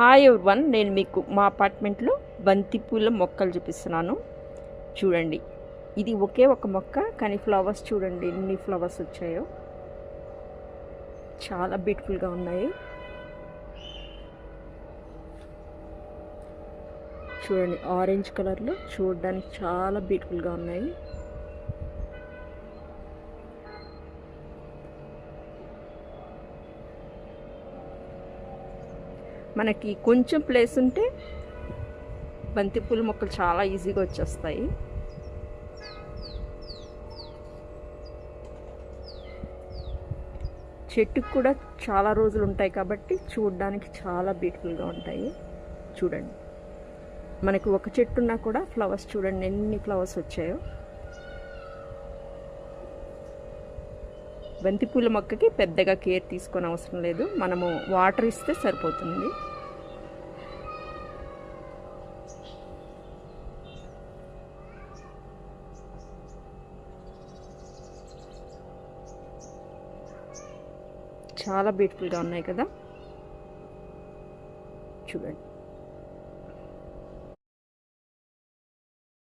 Hi one నేను మీకు మా అపార్ట్మెంట్లో బంతిపూల మొక్కలు చూపిస్తున్నాను. చూడండి ఇది ఒకే ఒక మొక్క కానీ ఫ్లవర్స్ చూడండి ఎన్ని ఫ్లవర్స్ వచ్చాయో. చాలా బ్యూటిఫుల్గా ఉన్నాయి. చూడండి ఆరెంజ్ కలర్లో చూడడానికి చాలా బ్యూటిఫుల్గా ఉన్నాయి. మనకి కొంచెం ప్లేస్ ఉంటే బంతిపూల మొక్కలు చాలా ఈజీగా వచ్చేస్తాయి. చెట్టుకు కూడా చాలా రోజులు ఉంటాయి కాబట్టి చూడడానికి చాలా బ్యూటిఫుల్గా ఉంటాయి. చూడండి. మనకు ఒక చెట్టు ఉన్నా కూడా ఫ్లవర్స్ చూడండి ఎన్ని ఫ్లవర్స్ వచ్చాయో. బంతిపూల మొక్కకి పెద్దగా కేర్ తీసుకొని అవసరం లేదు. మనము వాటర్ ఇస్తే సరిపోతుంది. చాలా బ్యూటిఫుల్గా ఉన్నాయి కదా. చూడండి.